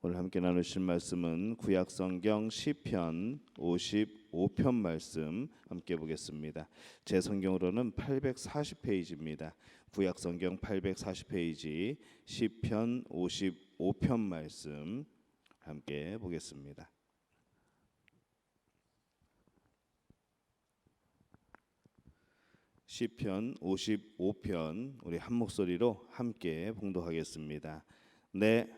오늘 함께 나누실 말씀은 구약 성경 시편 55편 말씀 함께 보겠습니다. 제 성경으로는 840페이지입니다. 구약 성경 840페이지 시편 55편 말씀 함께 보겠습니다. 시편 55편 우리 한 목소리로 함께 봉독하겠습니다. 내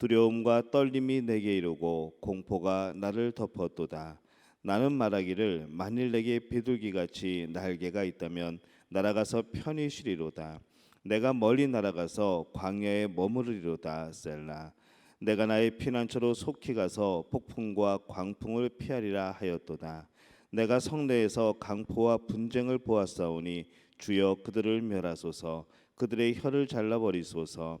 두려움과 떨림이 내게 이르고 공포가 나를 덮었도다. 나는 말하기를 만일 내게 비둘기 같이 날개가 있다면 날아가서 편히 쉬리로다. 내가 멀리 날아가서 광야에 머무르리로다. 셀라. 내가 나의 피난처로 속히 가서 폭풍과 광풍을 피하리라 하였도다. 내가 성내에서 강포와 분쟁을 보았사오니 주여 그들을 멸하소서. 그들의 혀를 잘라 버리소서.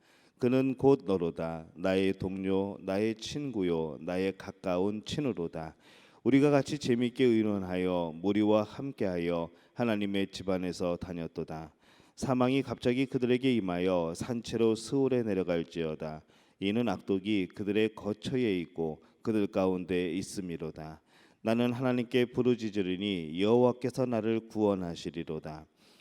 그는 곧 너로다. 나의 동료 나의 친구요 나의 가까운 친으로다. 우리가 같이 재미있게 의논하여 무리와 함께하여 하나님의 집안에서 다녔도다. 사망이 갑자기 그들에게 임하여 산채로 스올에 내려갈지어다. 이는 악독이 그들의 거처에 있고 그들 가운데 있음이로다. 나는 하나님께 부르짖으리니 여호와께서 나를 구원하시리로다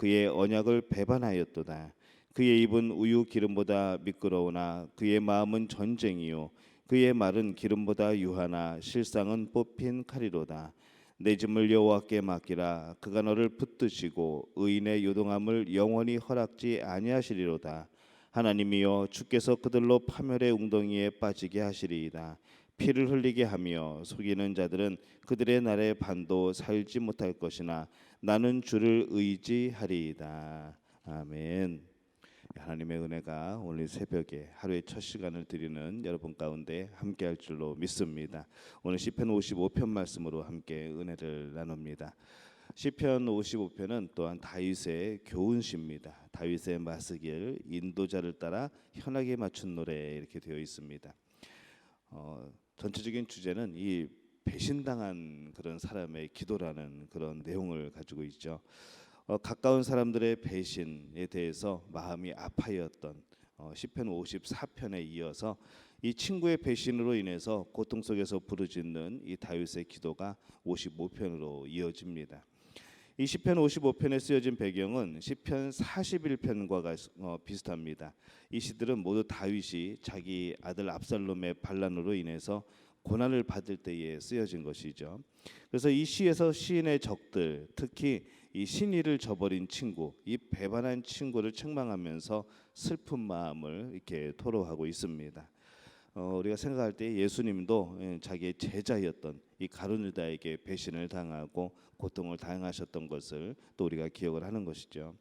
그의 언약을 배반하였도다. 그의 입은 우유 기름보다 미끄러우나 그의 마음은 전쟁이요 그의 말은 기름보다 유하나 실상은 뽑힌 칼이로다. 내 짐을 여호와께 맡기라 그가 너를 붙드시고 의인의 요동함을 영원히 허락지 아니하시리로다. 하나님이여 주께서 그들로 파멸의 웅덩이에 빠지게 하시리이다. 피를 흘리게 하며 속이는 자들은 그들의 날에 반도 살지 못할 것이나 나는 주를 의지하리이다. 아멘. 하나님의 은혜가 오늘 새벽에 하루의 첫 시간을 드리는 여러분 가운데 함께 할 줄로 믿습니다. 오늘 시편 55편 말씀으로 함께 은혜를 나눕니다. 시편 55편은 또한 다윗의 교훈시입니다. 다윗의 마스길 인도자를 따라 현하게 맞춘 노래 이렇게 되어 있습니다. 어, 전체적인 주제는 이 배신당한 그런 사람의 기도라는 그런 내용을 가지고 있죠. 어, 가까운 사람들의 배신에 대해서 마음이 아파였던 어, 시편 54편에 이어서 이 친구의 배신으로 인해서 고통 속에서 부르짖는 이 다윗의 기도가 55편으로 이어집니다. 이 시편 55편에 쓰여진 배경은 시편 41편과 어, 비슷합니다. 이 시들은 모두 다윗이 자기 아들 압살롬의 반란으로 인해서 고난을 받을 때에 쓰여진 것이죠. 그래서 이 시에서 시인의 적들, 특히 이 신의를 저버린 친구, 이 배반한 친구를 책망하면서 슬픈 마음을 이렇게 토로하고 있습니다. 어, 우리가 생각할 때 예수님도 예, 자기의 제자였던 이 가룟 유다에게 배신을 당하고 고통을 당하셨던 것을 또 우리가 기억을 하는 것이죠.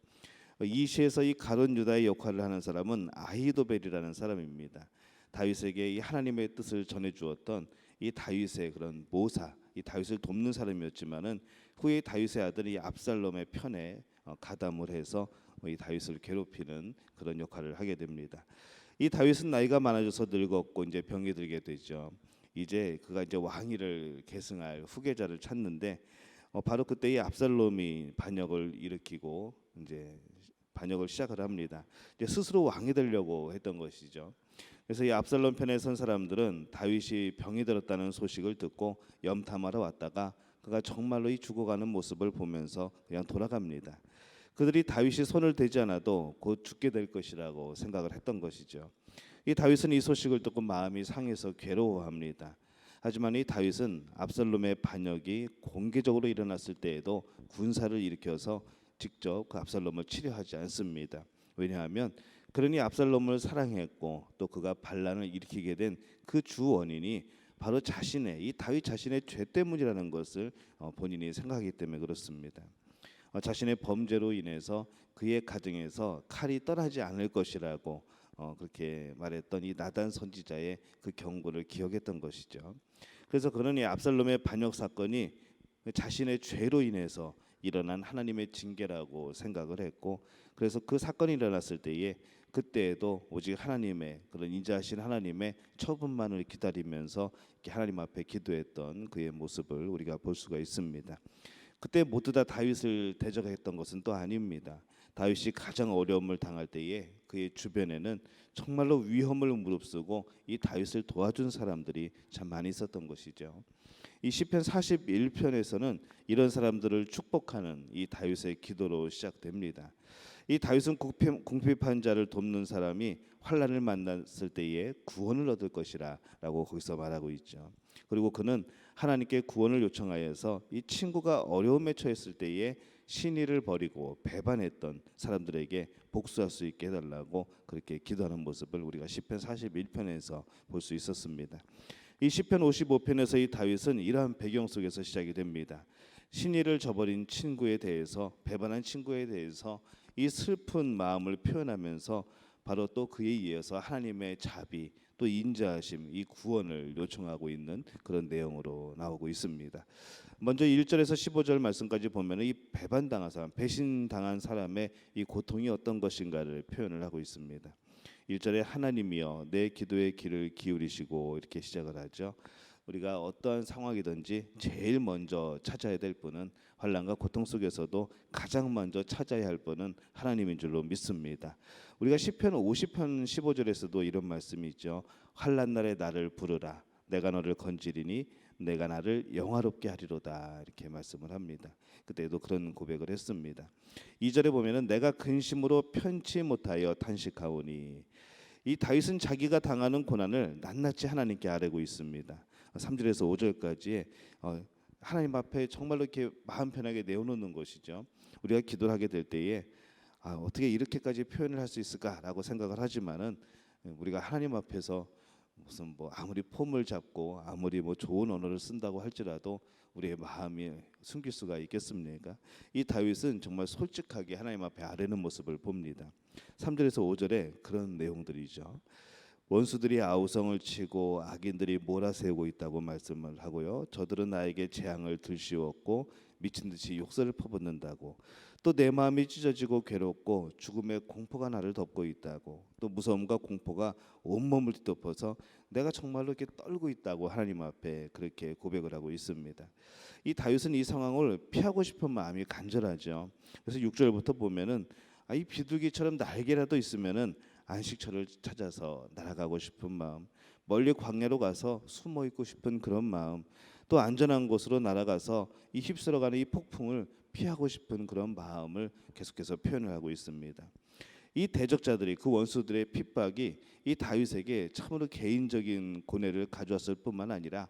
이 시에서 이 가룟 유다의 역할을 하는 사람은 아히도벨이라는 사람입니다. 다윗에게 이 하나님의 뜻을 전해 주었던 이 다윗의 그런 모사, 이 다윗을 돕는 사람이었지만은 후에 다윗의 아들이 압살롬의 편에 어, 가담을 해서 이 다윗을 괴롭히는 그런 역할을 하게 됩니다. 이 다윗은 나이가 많아져서 늙었고 이제 병이 들게 되죠. 이제 그가 이제 왕위를 계승할 후계자를 찾는데 어, 바로 그때 이 압살롬이 반역을 일으키고 이제 반역을 시작을 합니다. 이제 스스로 왕이 되려고 했던 것이죠. 그래서 이 압살롬 편에 선 사람들은 다윗이 병이 들었다는 소식을 듣고 염탐하러 왔다가 그가 정말로 이 죽어가는 모습을 보면서 그냥 돌아갑니다. 그들이 다윗이 손을 대지 않아도 곧 죽게 될 것이라고 생각을 했던 것이죠. 이 다윗은 이 소식을 듣고 마음이 상해서 괴로워합니다. 하지만 이 다윗은 압살롬의 반역이 공개적으로 일어났을 때에도 군사를 일으켜서 직접 그 압살롬을 치료하지 않습니다. 왜냐하면 그러니 압살롬을 사랑했고 또 그가 반란을 일으키게 된 그 주 원인이 바로 자신의 이 다윗 자신의 죄 때문이라는 것을 어, 본인이 생각하기 때문에 그렇습니다. 어, 자신의 범죄로 인해서 그의 가정에서 칼이 떠나지 않을 것이라고 어, 그렇게 말했던 이 나단 선지자의 그 경고를 기억했던 것이죠. 그래서 그러니 압살롬의 반역 사건이 자신의 죄로 인해서 일어난 하나님의 징계라고 생각을 했고 그래서 그 사건이 일어났을 때에 그때에도 오직 하나님의 그런 인자하신 하나님의 처분만을 기다리면서 하나님 앞에 기도했던 그의 모습을 우리가 볼 수가 있습니다. 그때 모두 다 다윗을 대적했던 것은 또 아닙니다. 다윗이 가장 어려움을 당할 때에 그의 주변에는 정말로 위험을 무릅쓰고 이 다윗을 도와준 사람들이 참 많이 있었던 것이죠. 이 시편 41편에서는 이런 사람들을 축복하는 이 다윗의 기도로 시작됩니다. 이 다윗은 궁핍, 궁핍한 자를 돕는 사람이 환란을 만났을 때에 구원을 얻을 것이라라고 거기서 말하고 있죠. 그리고 그는 하나님께 구원을 요청하여서 이 친구가 어려움에 처했을 때에 신의를 버리고 배반했던 사람들에게 복수할 수 있게 해달라고 그렇게 기도하는 모습을 우리가 시편 41편에서 볼 수 있었습니다. 이 시편 55편에서 이 다윗은 이러한 배경 속에서 시작이 됩니다. 신의를 저버린 친구에 대해서 배반한 친구에 대해서 이 슬픈 마음을 표현하면서 바로 또 그에 이어서 하나님의 자비 또 인자하심 이 구원을 요청하고 있는 그런 내용으로 나오고 있습니다. 먼저 1절에서 15절 말씀까지 보면 이 배반당한 사람, 배신당한 사람의 이 고통이 어떤 것인가를 표현을 하고 있습니다. 1절에 하나님이여 내 기도의 귀를 기울이시고 이렇게 시작을 하죠. 우리가 어떠한 상황이든지 제일 먼저 찾아야 될 분은 환란과 고통 속에서도 가장 먼저 찾아야 할 분은 하나님인 줄로 믿습니다. 우리가 시편 50편 15절에서도 이런 말씀이 있죠. 환란 날에 나를 부르라. 내가 너를 건지리니 내가 나를 영화롭게 하리로다 이렇게 말씀을 합니다. 그때도 그런 고백을 했습니다. 2절에 보면은 내가 근심으로 편치 못하여 탄식하오니 이 다윗은 자기가 당하는 고난을 낱낱이 하나님께 아뢰고 있습니다. 3절에서 5절까지 어, 하나님 앞에 정말로 이렇게 마음 편하게 내어놓는 것이죠. 우리가 기도를 하게 될 때에 아, 어떻게 이렇게까지 표현을 할 수 있을까라고 생각을 하지만은 우리가 하나님 앞에서 무슨 뭐 아무리 폼을 잡고 아무리 뭐 좋은 언어를 쓴다고 할지라도 우리의 마음이 숨길 수가 있겠습니까? 이 다윗은 정말 솔직하게 하나님 앞에 아뢰는 모습을 봅니다. 3절에서 5절에 그런 내용들이죠. 원수들이 아우성을 치고 악인들이 몰아세우고 있다고 말씀을 하고요. 저들은 나에게 재앙을 들씌웠고 미친 듯이 욕설을 퍼붓는다고 또 내 마음이 찢어지고 괴롭고 죽음의 공포가 나를 덮고 있다고 또 무서움과 공포가 온몸을 뒤덮어서 내가 정말로 이렇게 떨고 있다고 하나님 앞에 그렇게 고백을 하고 있습니다. 이 다윗은 이 상황을 피하고 싶은 마음이 간절하죠. 그래서 6절부터 보면은 아, 이 비둘기처럼 날개라도 있으면은 안식처를 찾아서 날아가고 싶은 마음, 멀리 광야로 가서 숨어 있고 싶은 그런 마음, 또 안전한 곳으로 날아가서 이 휩쓸어가는 이 폭풍을 피하고 싶은 그런 마음을 계속해서 표현을 하고 있습니다. 이 대적자들이 그 원수들의 핍박이 이 다윗에게 참으로 개인적인 고뇌를 가져왔을 뿐만 아니라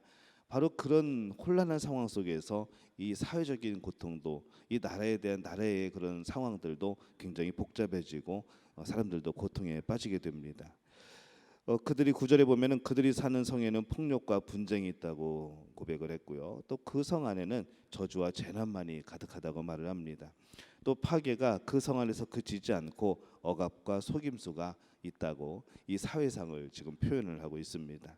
바로 그런 혼란한 상황 속에서 이 사회적인 고통도 이 나라에 대한 나라의 그런 상황들도 굉장히 복잡해지고 어, 사람들도 고통에 빠지게 됩니다. 어, 그들이 구절에 보면은 그들이 사는 성에는 폭력과 분쟁이 있다고 고백을 했고요. 또 그 성 안에는 저주와 재난만이 가득하다고 말을 합니다. 또 파괴가 그 성 안에서 그치지 않고 억압과 속임수가 있다고 이 사회상을 지금 표현을 하고 있습니다.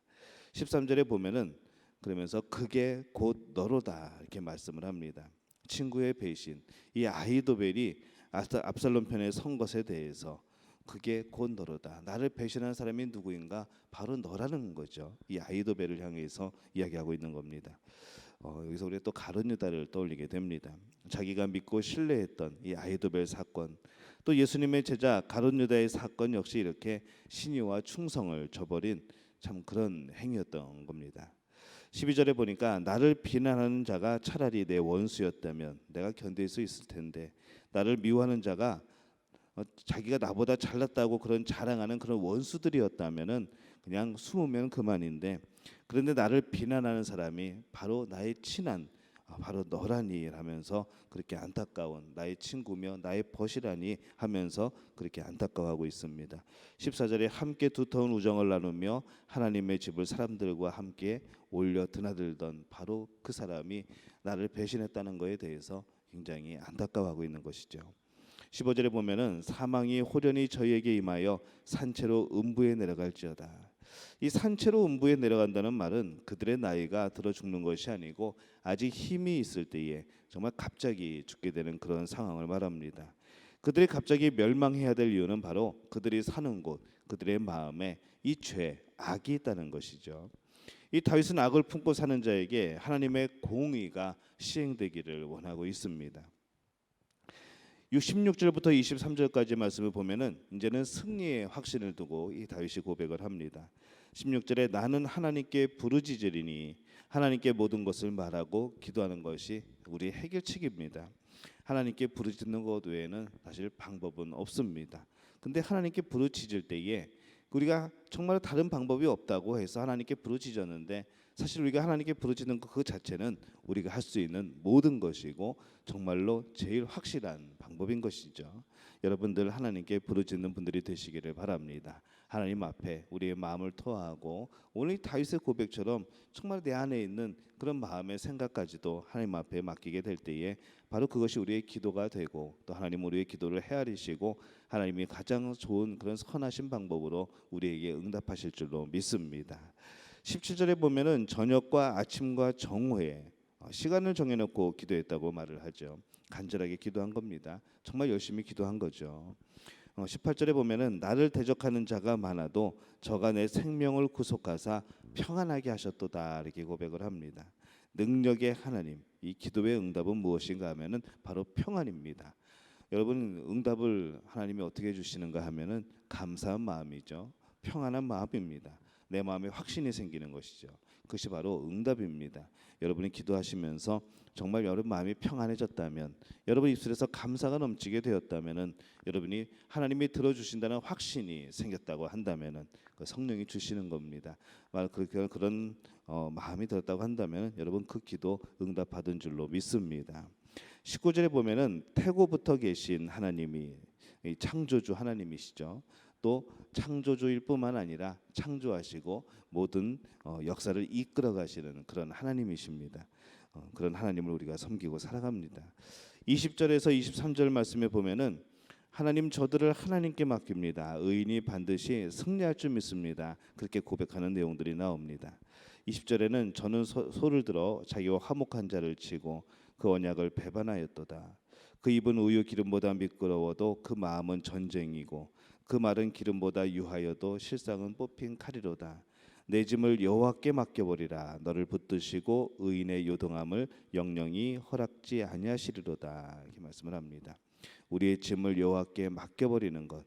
13절에 보면은 그러면서 그게 곧 너로다 이렇게 말씀을 합니다. 친구의 배신, 이 아이도벨이 압살롬 편의 선 것에 대해서 그게 곧 너로다. 나를 배신한 사람이 누구인가? 바로 너라는 거죠. 이 아이도벨을 향해서 이야기하고 있는 겁니다. 어, 여기서 우리가 또 가룟 유다를 떠올리게 됩니다. 자기가 믿고 신뢰했던 이 아이도벨 사건, 또 예수님의 제자 가룟 유다의 사건 역시 이렇게 신의와 충성을 저버린 참 그런 행위였던 겁니다. 12절에 보니까 나를 비난하는 자가 차라리 내 원수였다면 내가 견딜 수 있을 텐데 나를 미워하는 자가 어, 자기가 나보다 잘났다고 그런 자랑하는 그런 원수들이었다면은 그냥 숨으면 그만인데 그런데 나를 비난하는 사람이 바로 나의 친한 아, 바로 너라니 하면서 그렇게 안타까운 나의 친구며 나의 벗이라니 하면서 그렇게 안타까워하고 있습니다. 14절에 함께 두터운 우정을 나누며 하나님의 집을 사람들과 함께 올려 드나들던 바로 그 사람이 나를 배신했다는 것에 대해서 굉장히 안타까워하고 있는 것이죠. 15절에 보면은 사망이 호련히 저희에게 임하여 산채로 음부에 내려갈지어다. 이 산채로 음부에 내려간다는 말은 그들의 나이가 들어 죽는 것이 아니고 아직 힘이 있을 때에 정말 갑자기 죽게 되는 그런 상황을 말합니다. 그들이 갑자기 멸망해야 될 이유는 바로 그들이 사는 곳, 그들의 마음에 이 죄, 악이 있다는 것이죠. 이 다윗은 악을 품고 사는 자에게 하나님의 공의가 시행되기를 원하고 있습니다. 66절부터 23절까지 말씀을 보면은 이제는 승리의 확신을 두고 이 다윗이 고백을 합니다. 16절에 나는 하나님께 부르짖으리니 하나님께 모든 것을 말하고 기도하는 것이 우리 해결책입니다. 하나님께 부르짖는 것 외에는 사실 방법은 없습니다. 근데 하나님께 부르짖을 때에 우리가 정말 다른 방법이 없다고 해서 하나님께 부르짖었는데 사실 우리가 하나님께 부르짖는 것그 자체는 우리가 할 수 있는 모든 것이고 정말로 제일 확실한 방법인 것이죠. 여러분들 하나님께 부르짖는 분들이 되시기를 바랍니다. 하나님 앞에 우리의 마음을 토하고 오늘 다윗의 고백처럼 정말 내 안에 있는 그런 마음의 생각까지도 하나님 앞에 맡기게 될 때에 바로 그것이 우리의 기도가 되고 또 하나님 우리의 기도를 헤아리시고 하나님이 가장 좋은 그런 선하신 방법으로 우리에게 응답하실 줄로 믿습니다. 17절에 보면은 저녁과 아침과 정오에 어, 시간을 정해놓고 기도했다고 말을 하죠. 간절하게 기도한 겁니다. 정말 열심히 기도한 거죠. 어, 18절에 보면은 나를 대적하는 자가 많아도 저가 내 생명을 구속하사 평안하게 하셨도다 이렇게 고백을 합니다. 능력의 하나님 이 기도의 응답은 무엇인가 하면은 바로 평안입니다. 여러분 응답을 하나님이 어떻게 해주시는가 하면은 감사한 마음이죠. 평안한 마음입니다. 내 마음에 확신이 생기는 것이죠. 그것이 바로 응답입니다. 여러분이 기도하시면서 정말 여러분 마음이 평안해졌다면, 여러분 입술에서 감사가 넘치게 되었다면은, 여러분이 하나님이 들어주신다는 확신이 생겼다고 한다면은 그 성령이 주시는 겁니다. 말 그렇게 그런 어, 마음이 들었다고 한다면 여러분 그 기도 응답 받은 줄로 믿습니다. 19절에 보면은 태고부터 계신 하나님이 이 창조주 하나님이시죠. 또 창조주일 뿐만 아니라 창조하시고 모든 어, 역사를 이끌어 가시는 그런 하나님이십니다. 어, 그런 하나님을 우리가 섬기고 살아갑니다. 20절에서 23절 말씀에 보면은 하나님 저들을 하나님께 맡깁니다. 의인이 반드시 승리할 줄 믿습니다. 그렇게 고백하는 내용들이 나옵니다. 20절에는 저는 소, 소를 들어 자기와 화목한 자를 치고 그 언약을 배반하였도다. 그 입은 우유 기름보다 미끄러워도 그 마음은 전쟁이고 그 말은 기름보다 유하여도 실상은 뽑힌 칼이로다. 내 짐을 여호와께 맡겨버리라. 너를 붙드시고 의인의 요동함을 영영이 허락지 아니하시리로다. 이렇게 말씀을 합니다. 우리의 짐을 여호와께 맡겨버리는 것,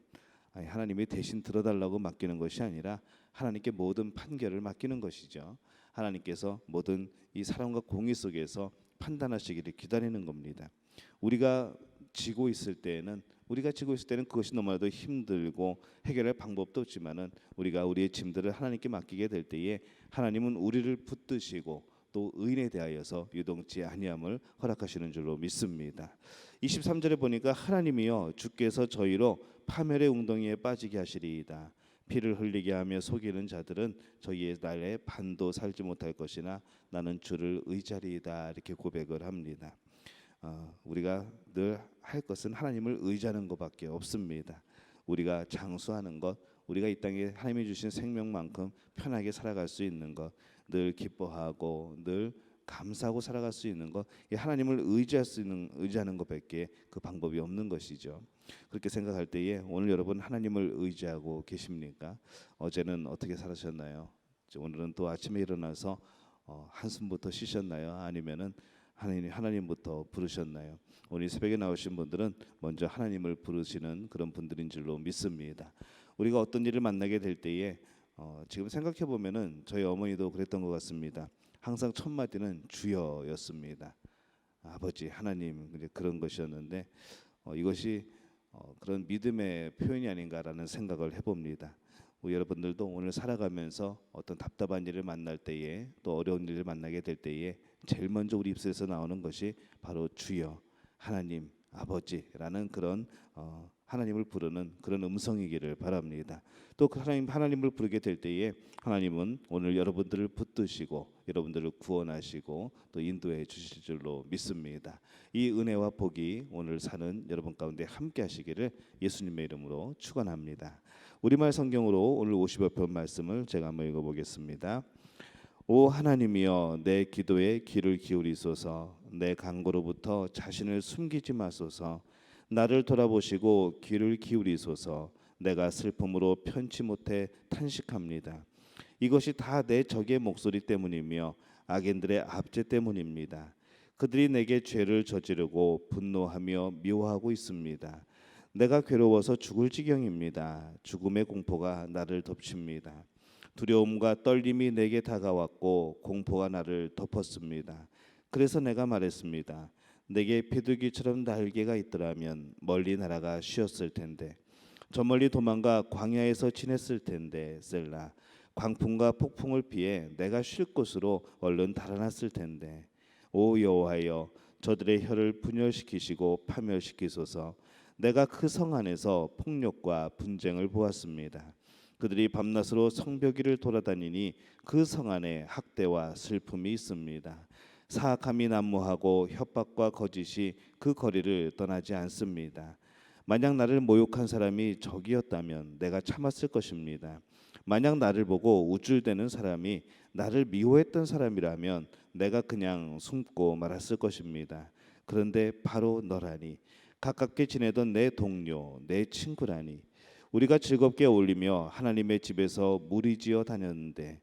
아니, 하나님이 대신 들어달라고 맡기는 것이 아니라 하나님께 모든 판결을 맡기는 것이죠. 하나님께서 모든 이 사랑과 공의 속에서 판단하시기를 기다리는 겁니다. 우리가 지고 있을 때에는 우리가 지고 있을 때는 그것이 너무나도 힘들고 해결할 방법도 없지만은 우리가 우리의 짐들을 하나님께 맡기게 될 때에 하나님은 우리를 붙드시고 또 의인에 대하여서 유동치 아니함을 허락하시는 줄로 믿습니다. 23절에 보니까 하나님이여 주께서 저희로 파멸의 웅덩이에 빠지게 하시리이다. 피를 흘리게 하며 속이는 자들은 저희의 날에 반도 살지 못할 것이나 나는 주를 의자리이다 이렇게 고백을 합니다. 어, 우리가 늘 할 것은 하나님을 의지하는 것밖에 없습니다. 우리가 장수하는 것, 우리가 이 땅에 하나님이 주신 생명만큼 편하게 살아갈 수 있는 것, 늘 기뻐하고 늘 감사하고 살아갈 수 있는 것, 이 하나님을 의지할 수 있는 의지하는 것밖에 그 방법이 없는 것이죠. 그렇게 생각할 때에 오늘 여러분 하나님을 의지하고 계십니까? 어제는 어떻게 살으셨나요? 오늘은 또 아침에 일어나서 어, 한숨부터 쉬셨나요? 아니면은 하나님 하나님부터 부르셨나요? 오늘 이 새벽에 나오신 분들은 먼저 하나님을 부르시는 그런 분들인 줄로 믿습니다. 우리가 어떤 일을 만나게 될 때에 어, 지금 생각해 보면은 저희 어머니도 그랬던 것 같습니다. 항상 첫 마디는 주여였습니다. 아버지 하나님 이제 그런 것이었는데 어, 이것이 어, 그런 믿음의 표현이 아닌가라는 생각을 해봅니다. 우리 여러분들도 오늘 살아가면서 어떤 답답한 일을 만날 때에 또 어려운 일을 만나게 될 때에 제일 먼저 우리 입술에서 나오는 것이 바로 주여 하나님 아버지라는 그런 어, 하나님을 부르는 그런 음성이기를 바랍니다. 또 그 하나님 하나님을 부르게 될 때에 하나님은 오늘 여러분들을 붙드시고 여러분들을 구원하시고 또 인도해 주실 줄로 믿습니다. 이 은혜와 복이 오늘 사는 여러분 가운데 함께 하시기를 예수님의 이름으로 축원합니다. 우리말 성경으로 오늘 50여 편 말씀을 제가 한번 읽어 보겠습니다. 오 하나님이여 내 기도에 귀를 기울이소서. 내 간구로부터 자신을 숨기지 마소서. 나를 돌아보시고 귀를 기울이소서. 내가 슬픔으로 편치 못해 탄식합니다. 이것이 다 내 적의 목소리 때문이며 악인들의 압제 때문입니다. 그들이 내게 죄를 저지르고 분노하며 미워하고 있습니다. 내가 괴로워서 죽을 지경입니다. 죽음의 공포가 나를 덮칩니다 두려움과 떨림이 내게 다가왔고 공포가 나를 덮었습니다. 그래서 내가 말했습니다. 내게 비둘기처럼 날개가 있더라면 멀리 날아가 쉬었을 텐데 저 멀리 도망가 광야에서 지냈을 텐데 셀라 광풍과 폭풍을 피해 내가 쉴 곳으로 얼른 달아났을 텐데 오 여호와여 저들의 혀를 분열시키시고 파멸시키소서 내가 그 성 안에서 폭력과 분쟁을 보았습니다. 그들이 밤낮으로 성벽 위를 돌아다니니 그 성 안에 학대와 슬픔이 있습니다. 사악함이 난무하고 협박과 거짓이 그 거리를 떠나지 않습니다. 만약 나를 모욕한 사람이 적이었다면 내가 참았을 것입니다. 만약 나를 보고 우쭐대는 사람이 나를 미워했던 사람이라면 내가 그냥 숨고 말았을 것입니다. 그런데 바로 너라니 가깝게 지내던 내 동료, 내 친구라니 우리가 즐겁게 어울리며 하나님의 집에서 무리지어 다녔는데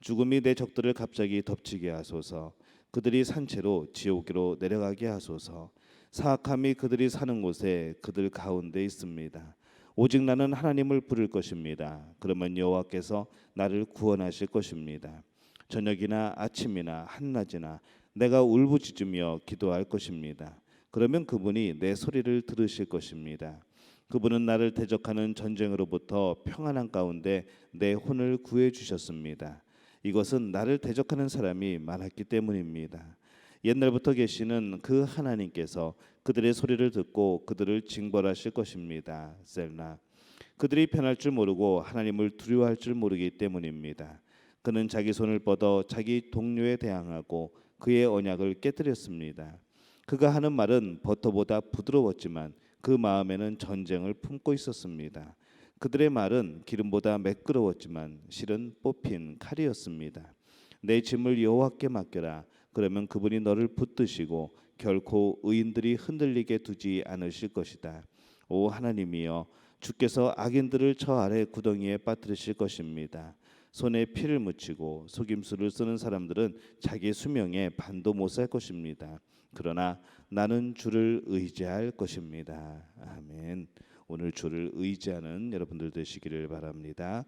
죽음이 내 적들을 갑자기 덮치게 하소서. 그들이 산채로 지옥으로 내려가게 하소서. 사악함이 그들이 사는 곳에 그들 가운데 있습니다. 오직 나는 하나님을 부를 것입니다. 그러면 여호와께서 나를 구원하실 것입니다. 저녁이나 아침이나 한낮이나 내가 울부짖으며 기도할 것입니다. 그러면 그분이 내 소리를 들으실 것입니다 그분은 나를 대적하는 전쟁으로부터 평안한 가운데 내 혼을 구해 주셨습니다. 이것은 나를 대적하는 사람이 많았기 때문입니다. 옛날부터 계시는 그 하나님께서 그들의 소리를 듣고 그들을 징벌하실 것입니다. 셀나. 그들이 편할 줄 모르고 하나님을 두려워할 줄 모르기 때문입니다. 그는 자기 손을 뻗어 자기 동료에 대항하고 그의 언약을 깨뜨렸습니다. 그가 하는 말은 버터보다 부드러웠지만 그 마음에는 전쟁을 품고 있었습니다. 그들의 말은 기름보다 매끄러웠지만 실은 뽑힌 칼이었습니다. 내 짐을 여호와께 맡겨라. 그러면 그분이 너를 붙드시고 결코 의인들이 흔들리게 두지 않으실 것이다. 오 하나님이여 주께서 악인들을 저 아래 구덩이에 빠뜨리실 것입니다. 손에 피를 묻히고 속임수를 쓰는 사람들은 자기 수명에 반도 못 살 것입니다. 그러나 나는 주를 의지할 것입니다. 아멘. 오늘 주를 의지하는 여러분들 되시기를 바랍니다.